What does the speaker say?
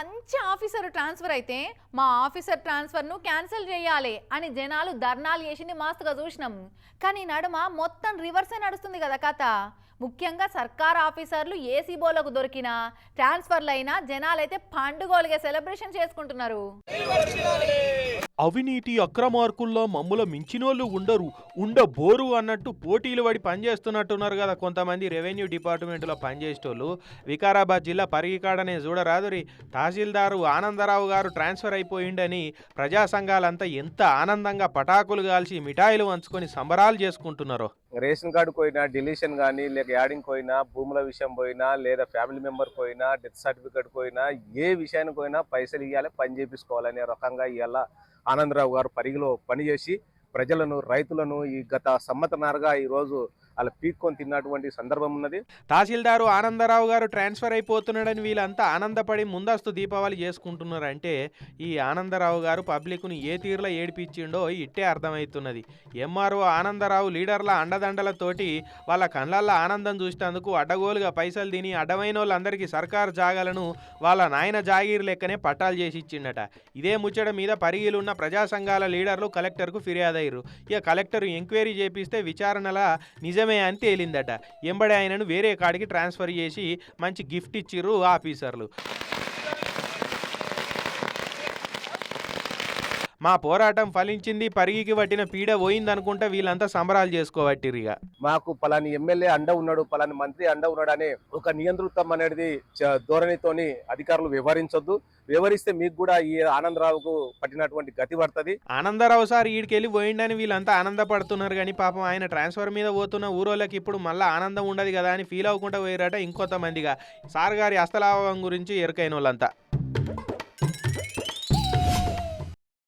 మంచి officer transfer అయితే మా ఆఫీసర్ ట్రాన్స్ఫర్ను క్యాన్సిల్ చేయాలి అని జనాలు ధర్నాలు చేసింది మాస్తుగా చూసినాం. కానీ నడుమ మొత్తం రివర్సే నడుస్తుంది కదా కథ. ముఖ్యంగా సర్కార్ ఆఫీసర్లు ఏసీబోలకు దొరికిన ట్రాన్స్ఫర్లు అయినా జనాలైతే పండుగలుగా సెలబ్రేషన్ చేసుకుంటున్నారు. అవినీతి అక్రమార్కుల్లో మమ్ముల మించినోళ్ళు ఉండరు ఉండబోరు అన్నట్టు పోటీలు పడి పనిచేస్తున్నట్టున్నారు కదా కొంతమంది రెవెన్యూ డిపార్ట్మెంట్లో పనిచేసేటోళ్ళు. వికారాబాద్ జిల్లా పరిగికాడనే చూడరాదురి. తహసీల్దారు ఆనందరావు గారు ట్రాన్స్ఫర్ అయిపోయిండని ప్రజా సంఘాలంతా ఎంత ఆనందంగా పటాకులు కాల్చి మిఠాయిలు వంచుకొని సంబరాలు చేసుకుంటున్నారో. రేషన్ కార్డు పోయినా డిలీషన్ కానీ లేక యాడింగ్ పోయినా భూముల విషయం పోయినా లేదా ఫ్యామిలీ మెంబర్ పోయినా డెత్ సర్టిఫికేట్ పోయినా ఏ విషయానికి పోయినా పైసలు ఇవ్వాలి పని చేపించుకోవాలనే రకంగా ఇవాళ ఆనందరావు గారు పరిగిలో పనిచేసి ప్రజలను రైతులను ఈ గత సంవత్సరాలుగా ఈరోజు అలా పీక్కొని తిన్నటువంటి సందర్భం ఉన్నది. తహసీల్దారు ఆనందరావు గారు ట్రాన్స్ఫర్ అయిపోతున్నాడని వీళ్ళంతా ఆనందపడి ముందస్తు దీపావళి చేసుకుంటున్నారంటే ఈ ఆనందరావు గారు పబ్లిక్ను ఏ తీరులో ఏడిపించిండో ఇట్టే అర్థమవుతున్నది. ఎంఆర్ఓ ఆనందరావు లీడర్ల అండదండలతోటి వాళ్ళ కళ్ళల్లో ఆనందం చూసినందుకు అడ్డగోలుగా పైసలు తిని అడ్డమైన వాళ్ళందరికీ సర్కారు జాగాలను వాళ్ళ నాయన జాగీర్ లెక్కనే పట్టాలు చేసి ఇచ్చిండట ఇదే ముచ్చట మీద పరిగిలున్న ప్రజా సంఘాల లీడర్లు కలెక్టర్కు ఫిర్యాదయ్యారు. ఇక కలెక్టర్ ఎంక్వైరీ చేపిస్తే విచారణల నిజమే అని తేలిందట. ఎంబడి ఆయనను వేరే కాడికి ట్రాన్స్ఫర్ చేసి మంచి గిఫ్ట్ ఇచ్చిర్రు ఆఫీసర్లు. మా పోరాటం ఫలించింది పరిగికి పట్టిన పీడ పోయిందనుకుంటే వీళ్ళంతా సంబరాలు చేసుకోవట్టిరు ఇక. మాకు పలాని ఎమ్మెల్యే అండ ఉన్నాడు పలాని మంత్రి అండ ఉన్నాడు అనే ఒక నియంతృత్వం అనేది ధోరణితోని అధికారులు వివరించొద్దు వివరిస్తే మీకు కూడా ఈ ఆనందరావుకు పట్టినటువంటి గతి పడుతుంది. ఆనందరావు సార్ ఈడికెళ్ళి పోయిండని వీళ్ళంతా ఆనందపడుతున్నారు కానీ పాపం ఆయన ట్రాన్స్ఫర్ మీద పోతున్న ఊరోళ్ళకి ఇప్పుడు మళ్ళీ ఆనందం ఉండదు కదా అని ఫీల్ అవ్వకుండా పోయారట ఇంకొంతమందిగా. సార్ గారి హస్తలాభం గురించి ఎరుకైన వాళ్ళంతా